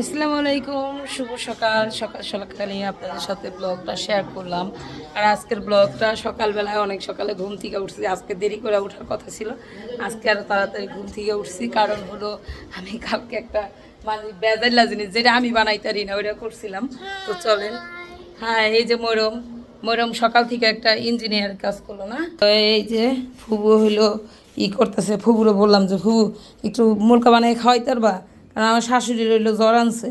আসসালামু আলাইকুম, শুভ সকাল। সকাল সকালে আপনাদের সাথে ব্লগটা শেয়ার করলাম। আর আজকের ব্লগটা সকালবেলায়, অনেক সকালে ঘুম থেকে উঠছি। আজকে দেরি করে ওঠার কথা ছিল। আজকে আরও তাড়াতাড়ি ঘুম থেকে উঠছি। কারণ হলো, আমি কালকে একটা মানে বেজাল্লা জিনিস, যেটা আমি বানাইতারি না, ওইটা করছিলাম। তো চলেন। হ্যাঁ এই যে মরম। মরম সকাল থেকে একটা ইঞ্জিনিয়ার কাজ করল না? তো এই যে ফুবু হইল ই করতেছে। ফুবুরে বললাম যে, ফুবু, একটু মুলকা বানাই খাওয়াইতে পারবা? কারণ আমার শাশুড়ি রইল জ্বর আনছে।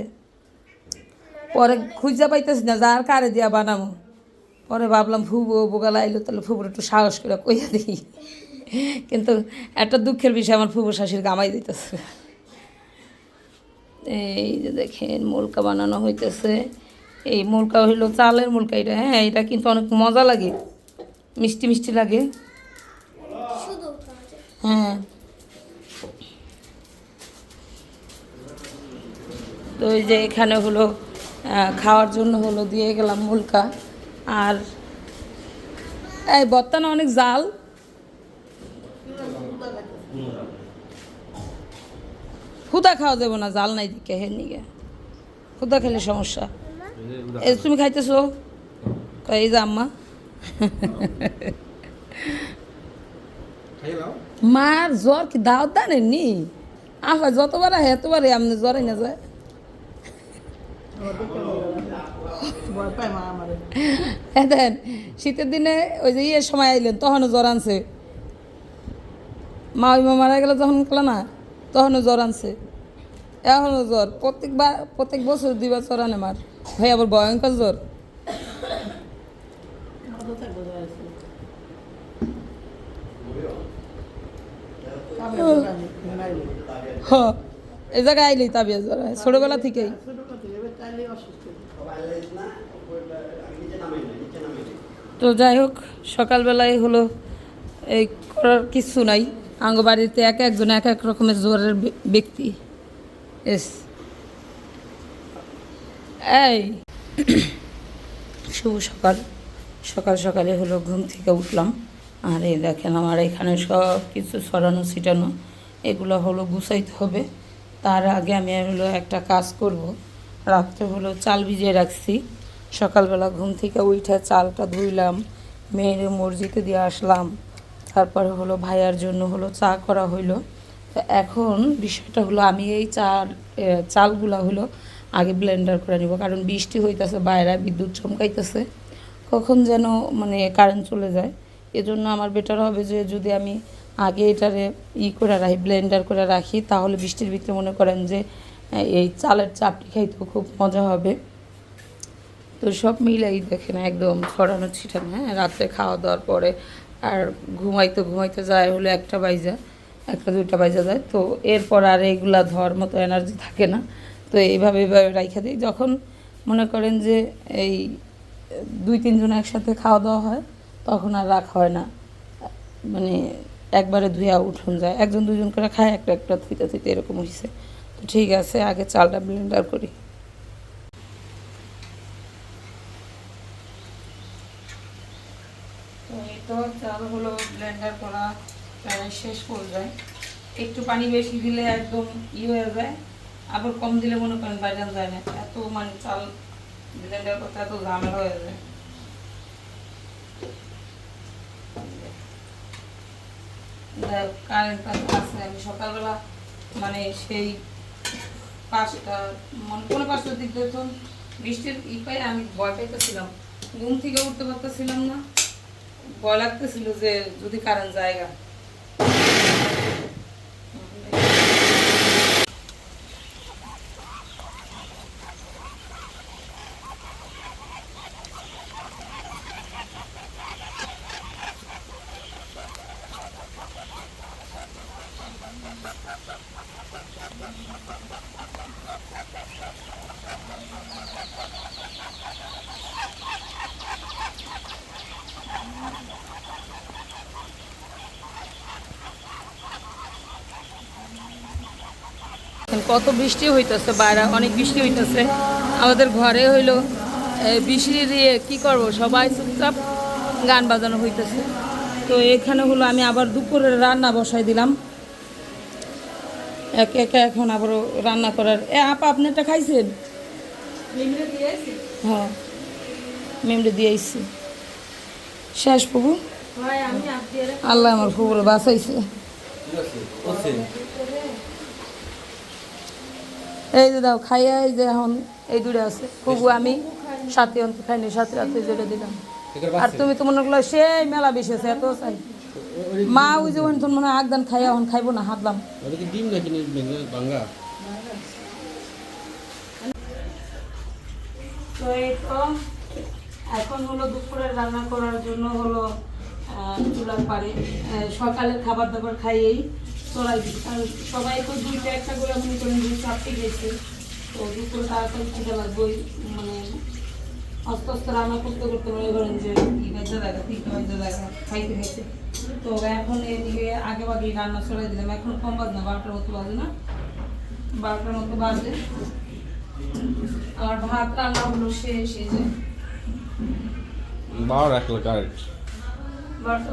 পরে খুঁজা পাইতেছি না যার কারে দিয়া বানাবো পরে ভাবলাম ফুবু বোগালা আইলো তাহলে ফুবুর একটু সাহস করে কইয়া দিই। কিন্তু একটা দুঃখের বিষয় আমার ফুবু শাশুড়ি গামাই দিতেছে। এই যে দেখেন মুলকা বানানো হইতেছে। এই মুলকা হইল চালের মুলকা এটা হ্যাঁ এটা কিন্তু অনেক মজা লাগে। মিষ্টি মিষ্টি লাগে। হ্যাঁ। তো ওই যে এখানে হলো খাওয়ার জন্য হলো দিয়ে গেলাম মুলকা। আর এই বর্তানা অনেক জাল। হুদা খাওয়া যাব না, জাল নাই দিকে হে নিগে। হুদা খেলে সমস্যা। এই তুমি খাইতেছো? এই যে আম্মা। মার জ্বর কি দাওয়াত দানেন নি আফা, যতবার এতবার এমনি জ্বরে না যায় ভয় পায় মা আমারে হ্যাঁ দেন শীতের দিনে ওই যে ইয়ের সময় আইলেন তখনও জ্বর আনছে। মা ওই মা মারা গেলে যখন গেল না তখনও জ্বর আনছে। এখনও জ্বর প্রত্যেকবার প্রত্যেক বছর দুইবার জ্বর আনে মার। ভাই আবার ভয়ঙ্কর জ্বর। কত থাকব যাই আছে আমি দোকানে ঘুমাইলে হ এই জায়গায় আইলেই তাবিয়া জ্বর হয় ছোটোবেলা থেকেই ছোটবেলা থেকে এবার তাইলে অসুস্থ তো যাই হোক, সকালবেলায় হলো এই করার কিছু নাই। আঙ্গ বাড়িতে এক একজন এক এক রকমের জোরের ব্যক্তি এস। এই, শুভ সকাল। সকাল সকালে হলো ঘুম থেকে উঠলাম। আর এই দেখেন আমার এখানে সব কিছু ছড়ানো, ছিটানো, এগুলো হলো গুছাইতে হবে। তার আগে আমি হলো একটা কাজ করব। রাত্রে হলো চাল ভিজিয়ে রাখছি। সকালবেলা ঘুম থেকে উঠে চালটা ধুইলাম, মেয়ের মসজিদে দিয়ে আসলাম। তারপরে হলো ভাইয়ার জন্য হলো চা করা হইল। তো এখন বিষয়টা হলো আমি এই চাল চালগুলা হলো আগে ব্লেন্ডার করে নিব, কারণ বৃষ্টি হইতেছে, বাইরে বিদ্যুৎ চমকাইতেছে। কখন যেন মানে কারেন্ট চলে যায়। এজন্য আমার বেটার হবে যে যদি আমি আগে এটারে ই করে রাখি ব্লেন্ডার করে রাখি, তাহলে বৃষ্টির ভিতরে মনে করেন যে এই চালের চাপটি খাইতেও খুব মজা হবে। তো সব মিলাই দেখেন একদম ছড়ানো ছিটানো হ্যাঁ? রাত্রে খাওয়া দাওয়ার পরে আর ঘুমাইতে ঘুমাইতে যায় হলো একটা বাইজা, একটা দুইটা বাইজা যায়। তো এরপর আর এইগুলা ধর মতো এনার্জি থাকে না। তো এইভাবে এইভাবে রাইখা দিই। যখন মনে করেন যে এই দুই তিনজন একসাথে খাওয়া দাওয়া হয়, তখন আর রাখা হয় না। মানে একবারে ধুয়া উঠুন যায়। একজন দুজন করে খায়, একটা একটা থুইতে থুইতে এরকম হয়েছে তো ঠিক আছে, আগে চালটা ব্লেন্ডার করি তো এই তো চাল হলো ব্লেন্ডার করা প্রায় শেষ পর্যায়ে একটু পানি বেশি দিলে একদম ই হয়ে যায়। আবার কম দিলে মনে করেন বাজান যায় না। এত মানে চাল ব্লেন্ডার করতে এত ঝামেলা হয়ে যায়। কারেন্টটা আছে। আমি সকালবেলা মানে সেই পাঁচটা মানে কোনো পাঁচটার দিক তো বৃষ্টির ই পাই, আমি ভয় পাইতেছিলাম। ঘুম থেকে উঠতে পারতেছিলাম না। ভয় লাগতেছিল যে যদি কারেন্ট জায়গা কত বৃষ্টি হইতেছে বাইরে অনেক বৃষ্টি হইতেছে। আমাদের ঘরে হইল বৃষ্টি দিয়ে কি করব? সবাই চুপচাপ গান বাজানো হইতেছে। তো এখানে হলো আমি আবার দুপুরের রান্না বসাই দিলাম। একে একে এখন আবারও রান্না করার। এ আপা আপনারটা খাইছেন? হ্যাঁ মেমরে দিয়ে আইসি শেষ প্রভু আল্লাহ আমার ফুবুরে বাঁচাইছে। এই যে দাও খাইয়া এই যে এখন এই দূরে আছে। ফুবু আমি সাথে অন্ত খাইনি সাথে রাতে যেটা দিলাম। আর তুমি তো মনে করল সেই মেলা বেশি আছে এত চাই। মা ওই যে ওখানে মনে হয় আগদান খাইয়া এখন খাইবো না হাতলাম ডিম নাকি বাঙ্গা তো এই তো এখন হলো দুপুরে রান্না করার জন্য হলো চুলার পাড়ে আহ, সকালের খাবার দাবার খাইয়েই চড়াই দিই কারণ সবাই তো দুইটা একটা করে মনে করেন দুই চারটে গেছে। তো দুপুরে তাড়াতাড়ি খেতে লাগবে মানে আস্তে আস্তে রান্না করতে করতে মনে করেন যে বাজে দেখা তিনটা বাজে দেখা খাইতে খাইতে। তো এখন এদিকে আগে বাগেই রান্না চড়াই দিলাম। এখন কম বাজে না বারোটার মতো বাজে না? বারোটার মতো বাজে। আমার ভাত রান্না হলো শেষ এই যে। বারো রাখল কারেন্ট বারোটা।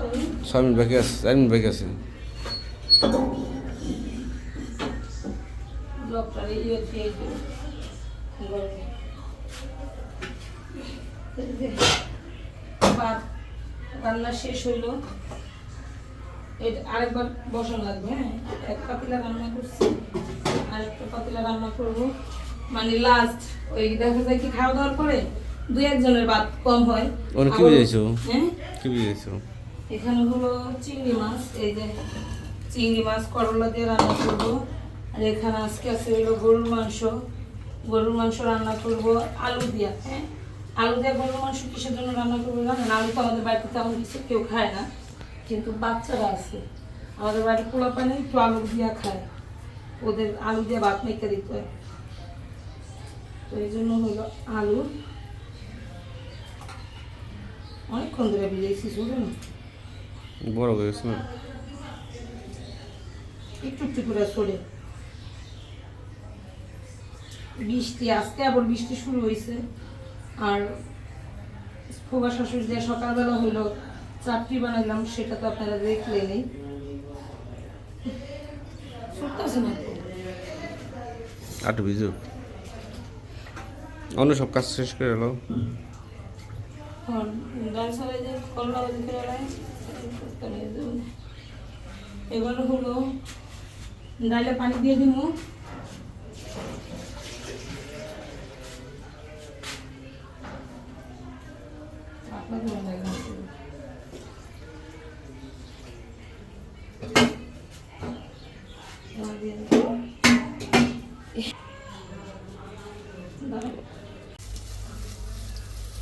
ছয় মিনিট বাকি আছে চার মিনিট বাকি আছে। ইয়ে দিয়ে ভাত রান্না শেষ হইল। আরেকবার বসানো লাগবে হ্যাঁ? এক পাতিলা রান্না করছি আরেকটা পাতিলা রান্না করব। মানে লাস্ট ওই দেখা যায় কি খাওয়া দাওয়ার পরে দুই একজনের ভাত কম হয়। কি বুঝাইছো? হ্যাঁ? কি এখানে হলো চিংড়ি মাছ এই যে চিংড়ি মাছ, করলা দিয়ে রান্না করব। আর এখানে আজকে আছে হলো গরুর মাংস। গরুর মাংস রান্না করব আলু দিয়া হ্যাঁ? আলু দিয়ে গরুর মাংস কিসের জন্য রান্না করব জানেন? আলু তো আমাদের বাড়িতে তেমন কিছু কেউ খায় না, কিন্তু বাচ্চারা আছে। আমাদের বাড়ি পোলা পানি একটু আলু দিয়া খায়। ওদের আলু দিয়ে ভাত মেখে দিতে হয়। তো এই জন্য হলো আলু। অনেকক্ষণ ধরে ভিজেছি শুধু বড় হয়ে গেছে না? একটু একটু করে সরে বৃষ্টি আজকে আবার বৃষ্টি শুরু হয়েছে আর ফুবা শাশুড়ি দিয়ে সকালবেলা হইল চাপটি বানাইলাম সেটা তো আপনারা দেখলেনই। শুকতাছে না আট ভিজুক অন্য সব কাজ শেষ করে এলো। এবার হলো ডালে পানি দিয়ে দিব।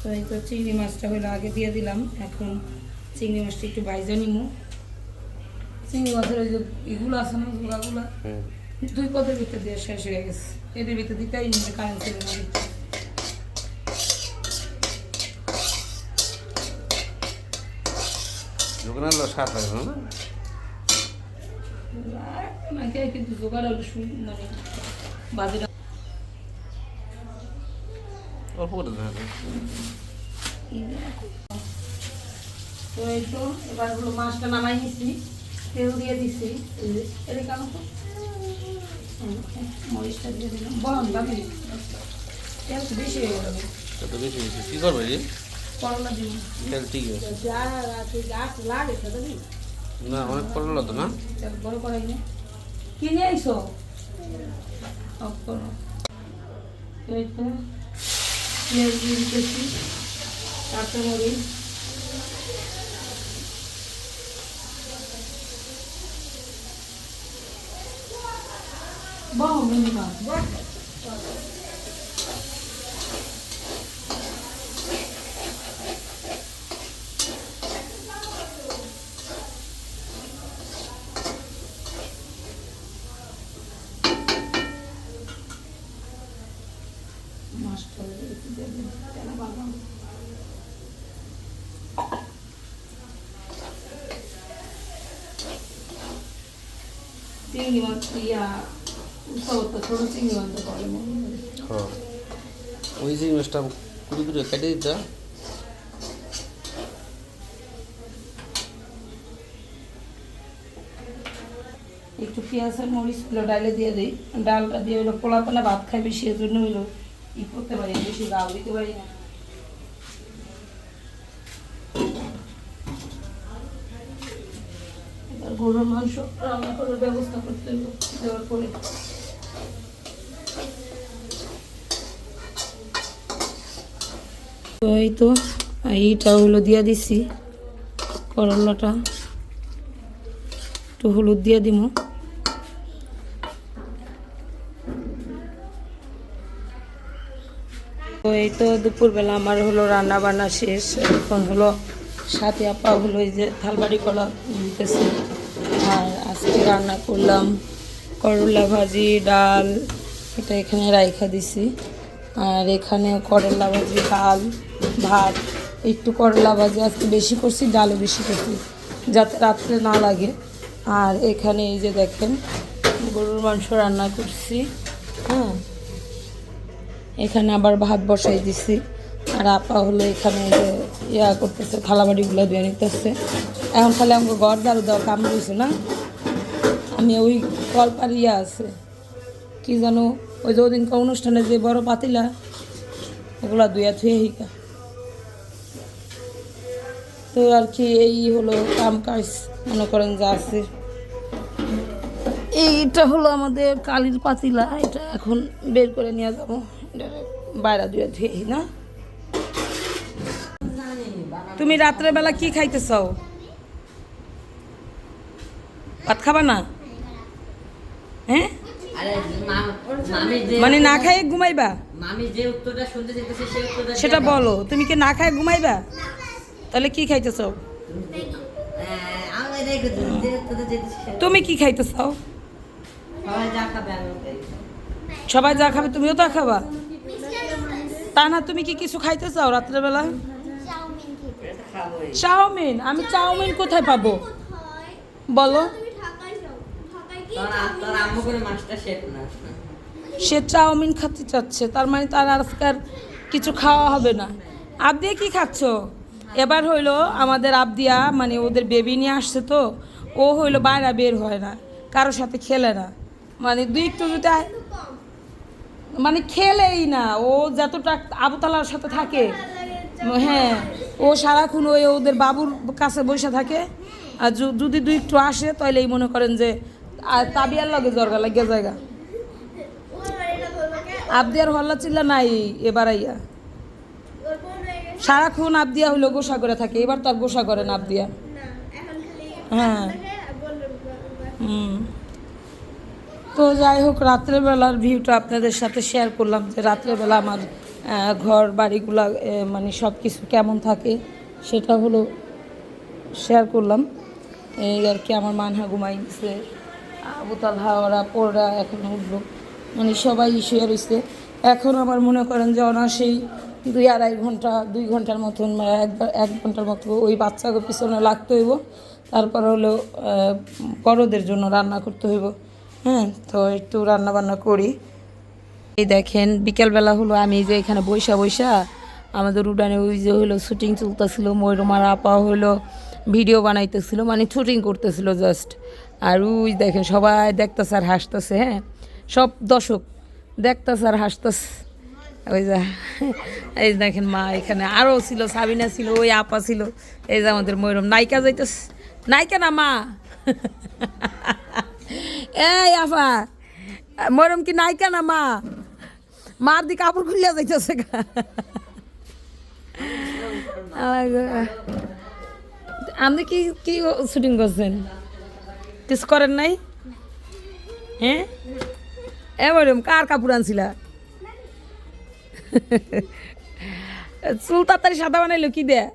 তো তো চিংড়ি মাছটা হলো আগে দিয়ে দিলাম। এখন চিংড়ি মাছটা একটু বাইজা নিমু। চিংড়ি মাছের ওই যে ইগুলো আছে না জোড়াগুলো দুই পদের ভিতর দিয়ে শেষ হয়ে গেছে। এদের ভিতর দিতেই কারেন্ট ছিল না দোকানে আলো সাত না? নাকি কিন্তু জোগাড় হলো মানে বাজেটা অল্প করে তো এই তো এবার হলো মাছটা নামাই নিছি। তেল দিয়ে দিছি এটা কেন তো মরিচটা দিয়ে দিলাম। বলুন তেল বেশি হয়ে গেল। কত বেশি বেশি কি করবে রে করলা দিব তেল ঠিক আছে। যা আছে গাছ লাগে না অনেক করল তো না? বড় করাই নে কি নিয়ে আইসো অফ করো পেঁয়াজ দিয়ে দিতেছি। কাঁচামরিচ। বাহ মিনিমাম মাছটা একটু দিয়ে হয়। ওই যে মাছটা কুড়ি কুড়ি কেটে দিতে একটু পেঁয়াজ আর মরিচ হলো ডালে দিয়ে দিই ডালটা দিয়ে হলো পোলা পোলা ভাত খাই বেশি এর জন্য হলো ই করতে পারি বেশি গাও দিতে পারি না এবার গরুর মাংস রান্না করার ব্যবস্থা করতে হলো দেওয়ার পরে তো এই তো এইটা হলো দিয়া দিছি, করলাটা। একটু হলুদ দিয়ে দিব তো এই তো দুপুরবেলা আমার হলো রান্না বান্না শেষ, এখন হলো সাথে আপা হলো এই যে থালবাড়ি কলা দিতেছে আর আজকে রান্না করলাম করলা ভাজি, ডাল, এটা এখানে রাইখা দিছি। আর এখানে করলা ভাজি, ডাল, ভাত, একটু করলা ভাজি। আজকে বেশি করছি, ডালও বেশি করছি, যাতে রাত্রে না লাগে। আর এখানে এই যে দেখেন, গরুর মাংস রান্না করছি হ্যাঁ? এখানে আবার ভাত বসাই দিছি। আর আপা হলো এখানে যে ইয়া করতেছে, থালাবাড়িগুলো ধুয়ে নিতেছে। এখন খালি আমাকে ঘর দাঁড়ু দেওয়া কাম রয়েছে না? আমি ওই কলপার ইয়া আছে, কি জানো ওই যে অনুষ্ঠানে যে বড় পাতিলা, ওগুলা ধুয়া থুয়ে হিকা তো আর কি, এই হলো কাম কাজ, মনে করেন যা আছে। এইটা হলো আমাদের কালির পাতিলা, এটা এখন বের করে নিয়ে যাব। এটা বাইরে দিয়ে ধুয়ে না? তুমি রাত্রের বেলা কি খাইতে চাও ভাত খাবা না? হ্যাঁ? মানে না খাইয়ে ঘুমাইবা? মামি যে উত্তরটা শুনতে চাইতেছে সেই উত্তরটা সেটা বলো তুমি কি না খায় ঘুমাইবা? তাহলে কি খাইতে চাও আমি এটাই করছি, যে উত্তরটা চাইতেছে সেটা- তুমি কি খাইতে চাও সবাই যা খাবে তুমিও তা খাবা? তা না তুমি কি কিছু খাইতে চাও রাত্রেবেলা? চাউমিন আমি চাউমিন কোথায় পাবো? বলো তোর আ- তোর আম্মু করে মাছটা শেখ না সে চাউমিন খেতে চাচ্ছে তার মানে তার আজকাল কিছু খাওয়া হবে না। আবদিয়া কি খাচ্ছ? এবার হইল আমাদের আবদিয়া মানে ওদের বেবি নিয়ে আসছে তো ও হইল বাইরে বের হয় না কারোর সাথে খেলে না। মানে দুই একটু যদি মানে খেলেই না ও যতটা আবুতালার সাথে থাকে হ্যাঁ ও সারাক্ষণ ওই ওদের বাবুর কাছে বসে থাকে। আর যদি দুই একটু আসে তাহলে এই মনে করেন যে আর তাবিয়ার লগে জর্গা লাগিয়া জায়গা আবদিয়ার হল্লা চিল্লা নাই এবার আইয়া। সারাক্ষণ আবদিয়া হইল গোসা করে থাকে, এবার তো আর গোসা করে আবদিয়া হ্যাঁ। তো যাই হোক, রাত্রেবেলার ভিউটা আপনাদের সাথে শেয়ার করলাম যে রাত্রেবেলা আমার ঘর, বাড়িগুলা মানে সব কিছু কেমন থাকে সেটা হলো শেয়ার করলাম। এই আর কি, আমার মানহা ঘুমাই গেছে আবু তালহা, ওরা পোড়া এখন উঠল। মানে সবাই শুয়ে রয়েছে এখন আমার মনে করেন যে অনাসেই দুই আড়াই ঘণ্টা, দুই ঘণ্টার মতন বা একবার এক ঘণ্টার মতো ওই বাচ্চাকে পিছনে লাগতে হইব। তারপর হলো বড়দের জন্য রান্না করতে হইব। হ্যাঁ তো একটু রান্না বান্না করি। এই দেখেন, বিকেলবেলা হলো আমি যে এখানে বৈশা বৈশা আমাদের উডানে ওই যে হলো শুটিং চলতেছিল, ময়ূরমার আপা হলো ভিডিও বানাইতেছিল মানে শুটিং করতেছিল জাস্ট আর ওই দেখেন সবাই দেখতেছে আর হাসতেছে হ্যাঁ? সব দর্শক দেখতেছে আর হাসতেছে। ওই যা, এই দেখেন মা এখানে আরও ছিল, সাবিনা ছিল, ওই আপা ছিল। এই যে আমাদের ময়ূরম, নায়িকা যাইতেছে। নায়িকা না মা? এই আফা মরম কি নায়িকা না মা? মার দি কাপড় খুলিয়া যাইতেছে। আপনি কি কি শুটিং করছেন? কিছু করেন নাই? হ্যাঁ? এ মরম কার কাপড় আনছিলা? চুল তাড়াতাড়ি সাদা বানাইলো কি দেয়া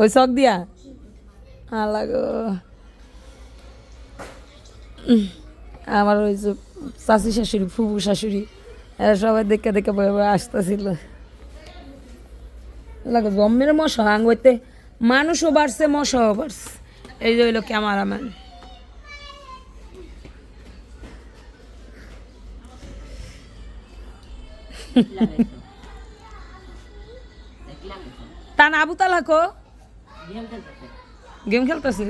ওই চক দিয়া? লাগো আমার ওই যে চাচি শাশুড়ি, ফুবু শাশুড়ি। এরা সবাই দেখে দেখে আসতেছিল। লাগো, জম্মের মশা আঙ্গইতে মানুষও বাড়ছে, মশাও বাড়ছে। এই যে হইল ক্যামেরাম্যান। তা না আবু তালাকো গেম খেলতেছে।